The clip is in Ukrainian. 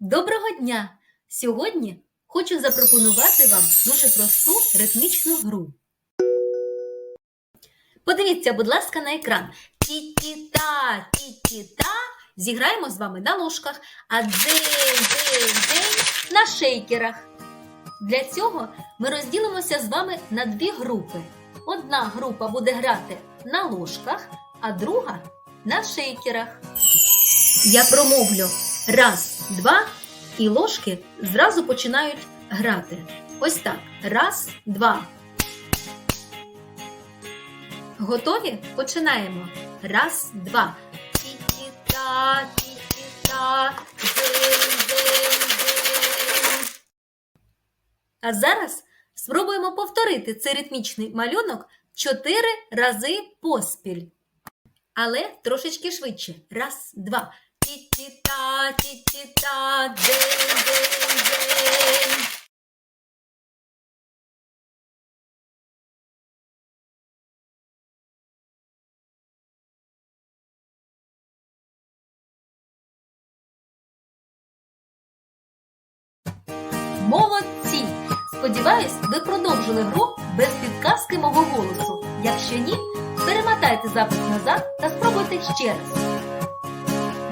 Доброго дня! Сьогодні хочу запропонувати вам дуже просту ритмічну гру. Подивіться, будь ласка, на екран. Ті-ті-та, ті-ті-та. Зіграємо з вами на ложках, а дзень-дзень-дзень на шейкерах. Для цього ми розділимося з вами на дві групи. Одна група буде грати на ложках, а друга на шейкерах. Я промовлю раз, два, і ложки зразу починають грати. Ось так. Раз, два. Готові? Починаємо. Раз, два. Ті-ті-та, ті-ті-та, дзень-дзень-дзень. А зараз спробуємо повторити цей ритмічний малюнок чотири рази поспіль. Але трошечки швидше. Раз, два. Ті-ті-та, ті-ті-та, дзень-дзень-дзень. Молодці! Сподіваюсь, ви продовжили гру без підказки мого голосу. Якщо ні, перемотайте запис назад та спробуйте ще раз.